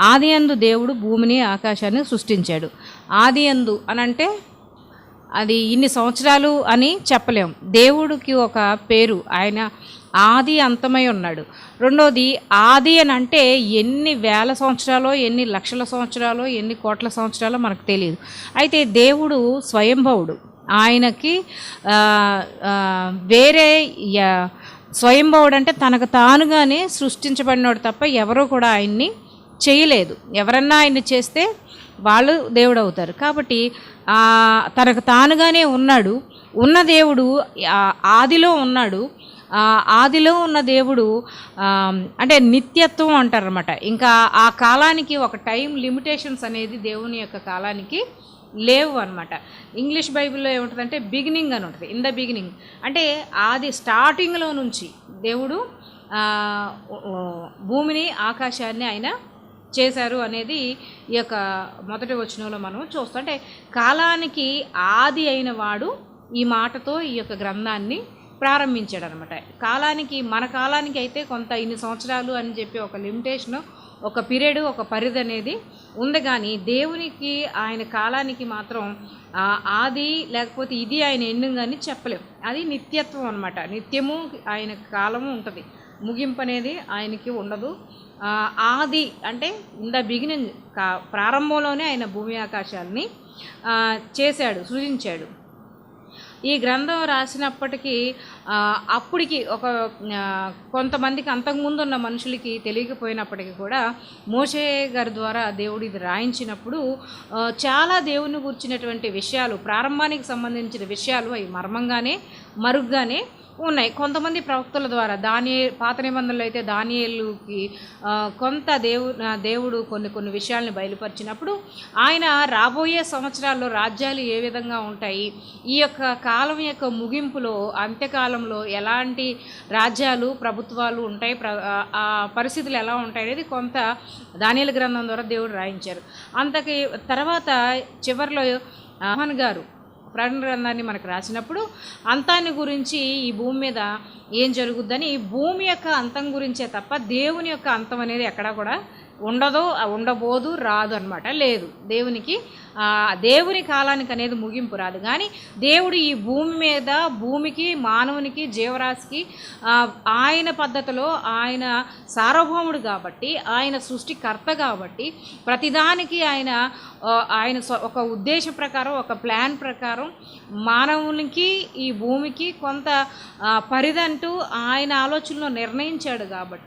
ఆది అందు దేవుడు భూమిని ఆకాశాన్ని సృష్టించాడు. ఆది అందు అనంటే అది ఇన్ని సంవత్సరాలు అని చెప్పలేం. దేవుడికి ఒక పేరు. ఆయన ఆది అంతమై ఉన్నాడు. రెండోది ఆది అని అంటే ఎన్ని వేల సంవత్సరాలో ఎన్ని లక్షల సంవత్సరాలో ఎన్ని కోట్ల సంవత్సరాలో మనకు తెలియదు. అయితే దేవుడు స్వయంభవుడు. ఆయనకి వేరే స్వయంభవుడు అంటే తనకు తానుగానే సృష్టించబడినోడు తప్ప ఎవరూ కూడా ఆయన్ని చేయలేదు. ఎవరన్నా ఆయన చేస్తే వాళ్ళు దేవుడు అవుతారు కాబట్టి తనకు తానుగానే ఉన్నాడు. ఉన్న దేవుడు ఆదిలో ఉన్నాడు. ఆదిలో ఉన్న దేవుడు అంటే నిత్యత్వం అంటారనమాట ఇంకా ఆ కాలానికి ఒక టైం లిమిటేషన్స్ అనేది దేవుని యొక్క కాలానికి లేవు అనమాట ఇంగ్లీష్ బైబిల్లో ఏముంటుందంటే బిగినింగ్ అని ఉంటుంది. In the beginning. అంటే ఆది స్టార్టింగ్లో నుంచి దేవుడు భూమిని ఆకాశాన్ని ఆయన చేశారు అనేది ఈ యొక్క మొదటి వచనంలో మనం చూస్తాం. అంటే కాలానికి ఆది అయిన వాడు ఈ మాటతో ఈ యొక్క గ్రంథాన్ని ప్రారంభించాడు అనమాట కాలానికి మన కాలానికి అయితే కొంత ఇన్ని సంవత్సరాలు అని చెప్పి ఒక లిమిటేషన్ ఒక పీరియడ్ ఒక పరిధి అనేది ఉంది. కానీ దేవునికి ఆయన కాలానికి మాత్రం ఆది లేకపోతే ఇది ఆయన ఎండింగ్ అని చెప్పలేం. అది నిత్యత్వం అనమాట. నిత్యము ఆయన కాలము ఉంటుంది. ముగింపు అనేది ఆయనకి ఉండదు. ఆది అంటే ఇన్ ద బిగినింగ్ కా ప్రారంభంలోనే ఆయన భూమి ఆకాశాలని చేశాడు సృజించాడు. ఈ గ్రంథం రాసినప్పటికీ అప్పటికి ఒక కొంతమందికి అంతకుముందు ఉన్న మనుషులకి తెలియకపోయినప్పటికీ కూడా మోషే గారి ద్వారా దేవుడు ఇది రాయించినప్పుడు చాలా దేవుని గురించినటువంటి విషయాలు ప్రారంభానికి సంబంధించిన విషయాలు అవి మర్మంగానే మరుగ్గానే ఉన్నాయి. కొంతమంది ప్రవక్తల ద్వారా దాని పాత నిబంధనలు అయితే దానియేలుకి కొంత దేవు దేవుడు కొన్ని కొన్ని విషయాల్ని బయలుపరిచినప్పుడు ఆయన రాబోయే సంవత్సరాల్లో రాజ్యాలు ఏ విధంగా ఉంటాయి ఈ యొక్క కాలం యొక్క ముగింపులో అంత్యకాలం కాలంలో ఎలాంటి రాజ్యాలు ప్రభుత్వాలు ఉంటాయి ప్ర ఆ- పరిస్థితులు ఎలా ఉంటాయి అనేది కొంత దానియల గ్రంథం ద్వారా దేవుడు రాయించారు. అంతకి తర్వాత చివరిలో మోహన్ గారు ప్రకటన గ్రంథాన్ని మనకు రాసినప్పుడు అంతాన్ని గురించి ఈ భూమి మీద ఏం జరుగుద్దని ఈ భూమి యొక్క అంతం గురించే తప్ప దేవుని యొక్క అంతం అనేది ఎక్కడా కూడా ఉండదు ఉండబోదు రాదు అనమాట లేదు. దేవునికి దేవుని కాలానికి అనేది ముగింపు రాదు. కానీ దేవుడు ఈ భూమి మీద భూమికి మానవునికి జీవరాశికి ఆయన పద్ధతిలో ఆయన సార్వభౌముడు కాబట్టి ఆయన సృష్టికర్త కాబట్టి ప్రతిదానికి ఆయన ఆయన ఒక ఉద్దేశ ప్రకారం ఒక ప్లాన్ ప్రకారం మానవునికి ఈ భూమికి కొంత పరిదంటూ ఆయన ఆలోచనలో నిర్ణయించాడు కాబట్టి